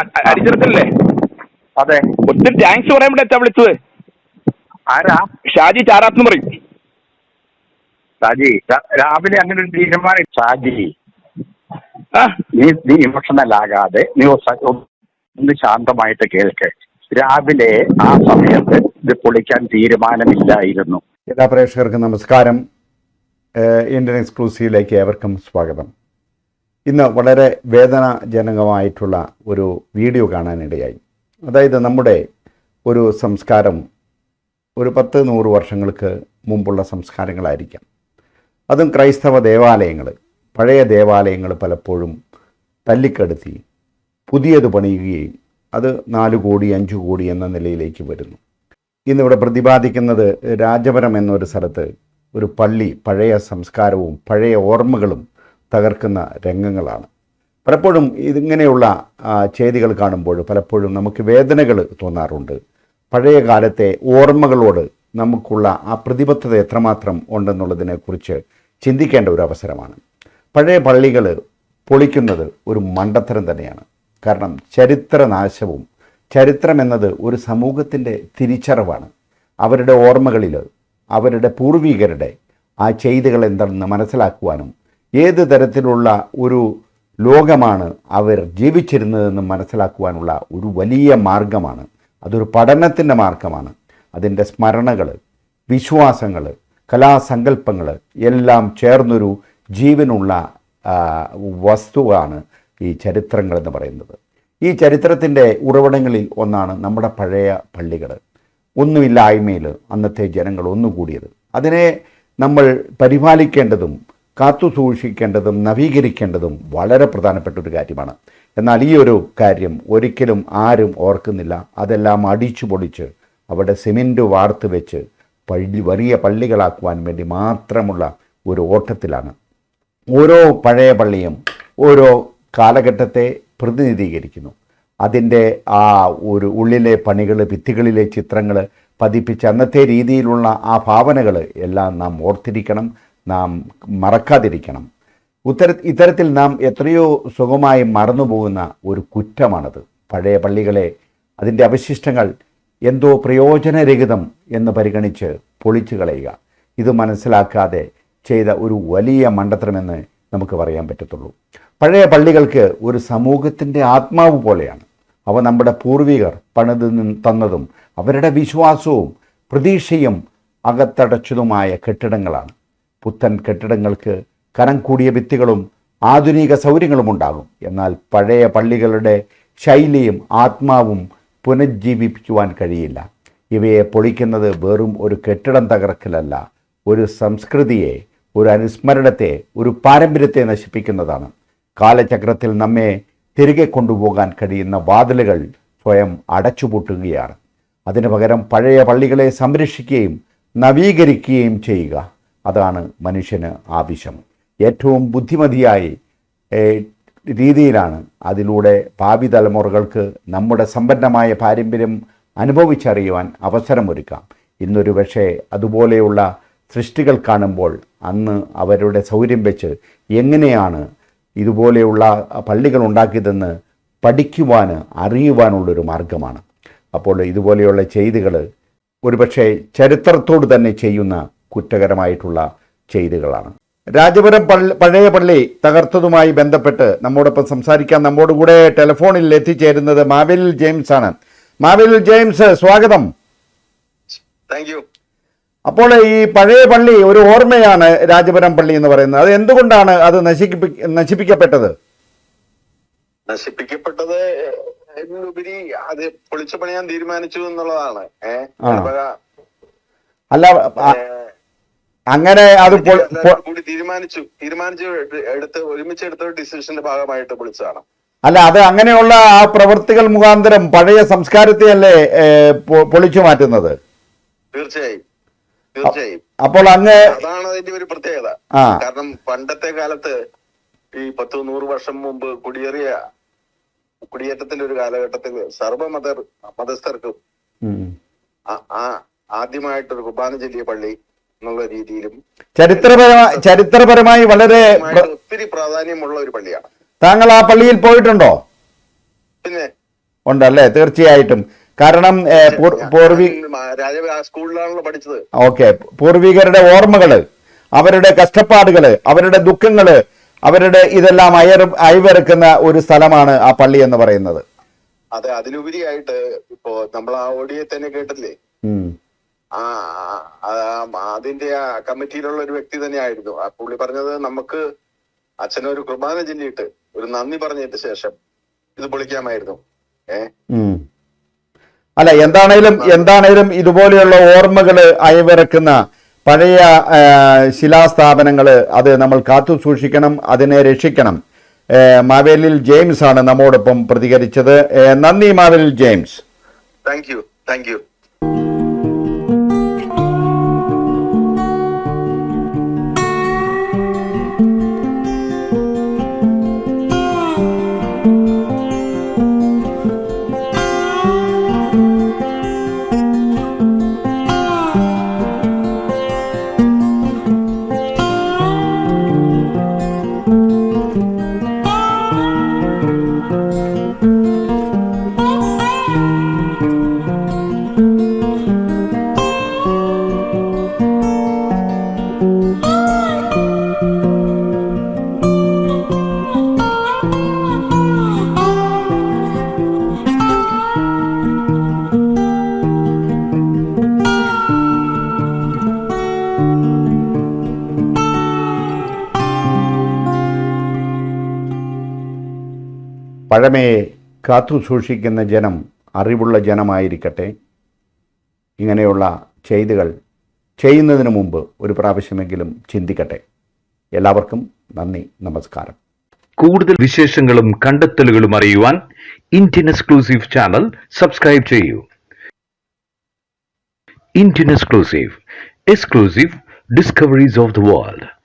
അടിച്ചിടത്തല്ലേ? അതെ. ഒത്തിരി താങ്ക്സ് പറയാൻ വേണ്ടി എത്താ വിളിച്ചത്. ആരാ? ഷാജി ചാറാത്ത് പറയും. ഷാജി രാവിലെ അങ്ങനെ ഒരു തീരുമാനം. ഷാജി ആ. നീ നീ ഇമോഷണൽ ആകാതെ നീ ഒന്ന് ശാന്തമായിട്ട് കേൾക്ക്. രാവിലെ ആ സമയത്ത് ഇത് പൊളിക്കാൻ തീരുമാനമില്ലായിരുന്നു. എല്ലാ പ്രേക്ഷകർക്ക് നമസ്കാരം. ഇന്ത്യൻ എക്സ്ക്ലൂസീവിലേക്ക് ഏവർക്കും സ്വാഗതം. ഇന്ന് വളരെ വേദനാജനകമായിട്ടുള്ള ഒരു വീഡിയോ കാണാനിടയായി. അതായത് നമ്മുടെ ഒരു സംസ്കാരം ഒരു പത്ത് നൂറ് വർഷങ്ങൾക്ക് മുമ്പുള്ള സംസ്കാരങ്ങളായിരിക്കാം. അതും ക്രൈസ്തവ ദേവാലയങ്ങൾ പഴയ ദേവാലയങ്ങൾ പലപ്പോഴും തല്ലിക്കെടുത്തി പുതിയത് പണിയുകയും അത് നാല് കോടി അഞ്ച് കോടി എന്ന നിലയിലേക്ക് വരുന്നു. ഇന്നിവിടെ പ്രതിപാദിക്കുന്നത് രാജപുരം എന്നൊരു സ്ഥലത്ത് ഒരു പള്ളി പഴയ സംസ്കാരവും പഴയ ഓർമ്മകളും തകർക്കുന്ന രംഗങ്ങളാണ്. പലപ്പോഴും ഇതിങ്ങനെയുള്ള ചെയ്തികൾ കാണുമ്പോൾ പലപ്പോഴും നമുക്ക് വേദനകൾ തോന്നാറുണ്ട്. പഴയ കാലത്തെ ഓർമ്മകളോട് നമുക്കുള്ള ആ പ്രതിബദ്ധത എത്രമാത്രം ഉണ്ടെന്നുള്ളതിനെക്കുറിച്ച് ചിന്തിക്കേണ്ട ഒരു അവസരമാണ്. പഴയ പള്ളികൾ പൊളിക്കുന്നത് ഒരു മണ്ടത്തരം തന്നെയാണ്. കാരണം ചരിത്രനാശവും ചരിത്രം എന്നത് ഒരു സമൂഹത്തിന്റെ തിരിച്ചറിവാണ്. അവരുടെ ഓർമ്മകളിൽ അവരുടെ പൂർവികരുടെ ആ ചെയ്തികൾ എന്താണെന്ന് മനസ്സിലാക്കുവാനും ഏത് തരത്തിലുള്ള ഒരു ലോകമാണ് അവർ ജീവിച്ചിരുന്നതെന്ന് മനസ്സിലാക്കുവാനുള്ള ഒരു വലിയ മാർഗമാണ്. അതൊരു പഠനത്തിന്റെ മാർഗമാണ്. അതിന്റെ സ്മരണകൾ വിശ്വാസങ്ങൾ കലാസങ്കല്പങ്ങൾ എല്ലാം ചേർന്നൊരു ജീവനുള്ള വസ്തുവാണ് ഈ ചരിത്രങ്ങൾ എന്ന് പറയുന്നത്. ഈ ചരിത്രത്തിന്റെ ഉറവിടങ്ങളിൽ ഒന്നാണ് നമ്മുടെ പഴയ പള്ളികൾ ഒന്നുമില്ലായ്മയിൽ അന്നത്തെ ജനങ്ങൾ ഒന്നുകൂടിയത്. അതിനെ നമ്മൾ പരിപാലിക്കേണ്ടതും കാത്തു സൂക്ഷിക്കേണ്ടതും നവീകരിക്കേണ്ടതും വളരെ പ്രധാനപ്പെട്ട ഒരു കാര്യമാണ്. എന്നാൽ ഈ ഒരു കാര്യം ഒരിക്കലും ആരും ഓർക്കുന്നില്ല. അതെല്ലാം അടിച്ചു പൊളിച്ച് അവിടെ സിമെന്റ് വാർത്ത് വെച്ച് പള്ളി വലിയ പള്ളികളാക്കുവാൻ വേണ്ടി മാത്രമുള്ള ഒരു ഓട്ടത്തിലാണ്. ഓരോ പഴയ പള്ളിയും ഓരോ കാലഘട്ടത്തെ പ്രതിനിധീകരിക്കുന്നു. അതിന്റെ ആ ഒരു ഉള്ളിലെ പണികൾ ഭിത്തികളിലെ ചിത്രങ്ങൾ പതിപ്പിച്ച് അന്നത്തെ രീതിയിലുള്ള ആ ഭാവനകൾ എല്ലാം നാം ഓർത്തിരിക്കണം. നാം മറക്കാതിരിക്കണം. ഉത്തര ഇത്തരത്തിൽ നാം എത്രയോ സുഖമായി മറന്നുപോകുന്ന ഒരു കുറ്റമാണത്. പഴയ പള്ളികളെ അതിന്റെ അവശിഷ്ടങ്ങൾ എന്തോ പ്രയോജനരഹിതം എന്ന് പരിഗണിച്ച് പൊളിച്ചു കളയുക. ഇത് മനസ്സിലാക്കാതെ ചെയ്ത ഒരു വലിയ മണ്ടത്തരമെന്ന് നമുക്ക് പറയാൻ പറ്റത്തുള്ളൂ. പഴയ പള്ളികൾക്ക് ഒരു സമൂഹത്തിന്റെ ആത്മാവ് പോലെയാണ്. അവ നമ്മുടെ പൂർവികർ പണിത് തന്നതും അവരുടെ വിശ്വാസവും പ്രതീക്ഷയും അകത്തടച്ചതുമായ കെട്ടിടങ്ങളാണ്. പുത്തൻ കെട്ടിടങ്ങൾക്ക് കനം കൂടിയ ഭിത്തികളും ആധുനിക സൗകര്യങ്ങളും ഉണ്ടാകും. എന്നാൽ പഴയ പള്ളികളുടെ ശൈലിയും ആത്മാവും പുനജ്ജീവിപ്പിക്കുവാൻ കഴിയില്ല. ഇവയെ പൊളിക്കുന്നത് വെറും ഒരു കെട്ടിടം തകർക്കലല്ല ഒരു സംസ്കൃതിയെ ഒരു അനുസ്മരണത്തെ ഒരു പാരമ്പര്യത്തെ നശിപ്പിക്കുന്നതാണ്. കാലചക്രത്തിൽ നമ്മെ തിരികെ കൊണ്ടുപോകാൻ കഴിയുന്ന വാതിലുകൾ സ്വയം അടച്ചുപൂട്ടുകയാണ്. അതിനു പകരം പഴയ പള്ളികളെ സംരക്ഷിക്കുകയും നവീകരിക്കുകയും ചെയ്യുക. അതാണ് മനുഷ്യന് ആവശ്യം. ഏറ്റവും ബുദ്ധിമതിയായി രീതിയിലാണ് അതിലൂടെ ഭാവി തലമുറകൾക്ക് നമ്മുടെ സമ്പന്നമായ പാരമ്പര്യം അനുഭവിച്ചറിയുവാൻ അവസരമൊരുക്കാം. ഇന്നൊരു പക്ഷേ അതുപോലെയുള്ള സൃഷ്ടികൾ കാണുമ്പോൾ അന്ന് അവരുടെ സൗകര്യം വെച്ച് എങ്ങനെയാണ് ഇതുപോലെയുള്ള പള്ളികൾ ഉണ്ടാക്കിയതെന്ന് പഠിക്കുവാൻ അറിയുവാനുള്ളൊരു മാർഗമാണ്. അപ്പോൾ ഇതുപോലെയുള്ള ചെയ്തികൾ ഒരുപക്ഷെ ചരിത്രത്തോട് തന്നെ ചെയ്യുന്ന കുറ്റകരമായിട്ടുള്ള ചെയ്തികളാണ്. രാജപുരം പള്ളി പഴയ പള്ളി തകർത്തതുമായി ബന്ധപ്പെട്ട് നമ്മോടൊപ്പം സംസാരിക്കാൻ നമ്മോട് കൂടെ ടെലിഫോണിൽ എത്തിച്ചേരുന്നത് മാവേലിൽ ജെയിംസ് ആണ്. മാവേലിൽ ജെയിംസ് സ്വാഗതം. അപ്പോൾ ഈ പഴയ പള്ളി ഒരു ഓർമ്മയാണ് രാജപുരം പള്ളി എന്ന് പറയുന്നത്. അത് എന്തുകൊണ്ടാണ് അത് നശിപ്പി നശിപ്പിക്കപ്പെട്ടത്? നശിപ്പിക്കപ്പെട്ടത് ഉപരി അത് പൊളിച്ചു പണിയാൻ തീരുമാനിച്ചു എന്നുള്ളതാണ്. അല്ല അങ്ങനെ അത് കൂടി തീരുമാനിച്ചു തീരുമാനിച്ചു എടു- എടുത്ത് ഒരുമിച്ച് എടുത്ത ഡിസിഷന്റെ ഭാഗമായിട്ട് വിളിച്ചതാണ്. അല്ല അത് അങ്ങനെയുള്ള ആ പ്രവൃത്തികൾ മുഖാന്തരം പഴയ സംസ്കാരത്തെ അല്ലേ പൊളിച്ചു മാറ്റുന്നത്? തീർച്ചയായും. തീർച്ചയായും. അപ്പോൾ അങ്ങ് അതാണ് അതിന്റെ ഒരു പ്രത്യേകത. കാരണം പണ്ടത്തെ കാലത്ത് ഈ പത്ത് നൂറ് വർഷം മുമ്പ് കുടിയേറിയ കുടിയേറ്റത്തിന്റെ ഒരു കാലഘട്ടത്തിൽ സർവമത മതസ്ഥർക്കും ആദ്യമായിട്ടൊരു കുർബാന ചൊല്ലിയ പള്ളി എന്നുള്ള രീതിയിലും ചരിത്രപരമായി ചരിത്രപരമായി വളരെ ഒത്തിരി പ്രാധാന്യമുള്ള ഒരു പള്ളിയാണ്. താങ്കൾ ആ പള്ളിയിൽ പോയിട്ടുണ്ടോ? പിന്നെ ഉണ്ടല്ലേ? തീർച്ചയായിട്ടും. കാരണം സ്കൂളിലാണല്ലോ പഠിച്ചത്. ഓക്കെ. പൂർവികരുടെ ഓർമ്മകൾ അവരുടെ കഷ്ടപ്പാടുകൾ അവരുടെ ദുഃഖങ്ങൾ അവരുടെ ഇതെല്ലാം അയർ അയവിറക്കുന്ന ഒരു സ്ഥലമാണ് ആ പള്ളി എന്ന് പറയുന്നത്. അതെ അതിലുപരിയായിട്ട് ഇപ്പോ നമ്മൾ ആ ഓടിയെ തന്നെ കേട്ടില്ലേ. ആ അതിന്റെ ആ കമ്മിറ്റിയിലുള്ള ഒരു വ്യക്തി തന്നെയായിരുന്നു. ആ പുള്ളി പറഞ്ഞത് നമുക്ക് അച്ഛനൊരു കുർബാന ചൊല്ലിയിട്ട് ഒരു നന്ദി പറഞ്ഞതിന് ശേഷം ഇത് പൊളിക്കാമായിരുന്നു. ഏ. അല്ല എന്താണേലും എന്താണേലും ഇതുപോലെയുള്ള ഓർമ്മകൾ അയവിറക്കുന്ന പഴയ ശിലാസ്ഥാപനങ്ങൾ അത് നമ്മൾ കാത്തു സൂക്ഷിക്കണം അതിനെ രക്ഷിക്കണം. മാവേലിൽ ജെയിംസ് ആണ് നമ്മോടൊപ്പം പ്രതികരിച്ചത്. നന്ദി Mavelil James. Thank you thank you പഴമയെ കാത്തു സൂക്ഷിക്കുന്ന ജനം അറിവുള്ള ജനമായിരിക്കട്ടെ. ഇങ്ങനെയുള്ള ചെയ്തുകൾ ചെയ്യുന്നതിന് മുമ്പ് ഒരു പ്രാവശ്യമെങ്കിലും ചിന്തിക്കട്ടെ. എല്ലാവർക്കും നന്ദി നമസ്കാരം. കൂടുതൽ വിശേഷങ്ങളും കണ്ടെത്തലുകളും അറിയുവാൻ ഇന്ത്യൻ എക്സ്ക്ലൂസീവ് ചാനൽ സബ്സ്ക്രൈബ് ചെയ്യൂ. Indian exclusive exclusive discoveries of the world.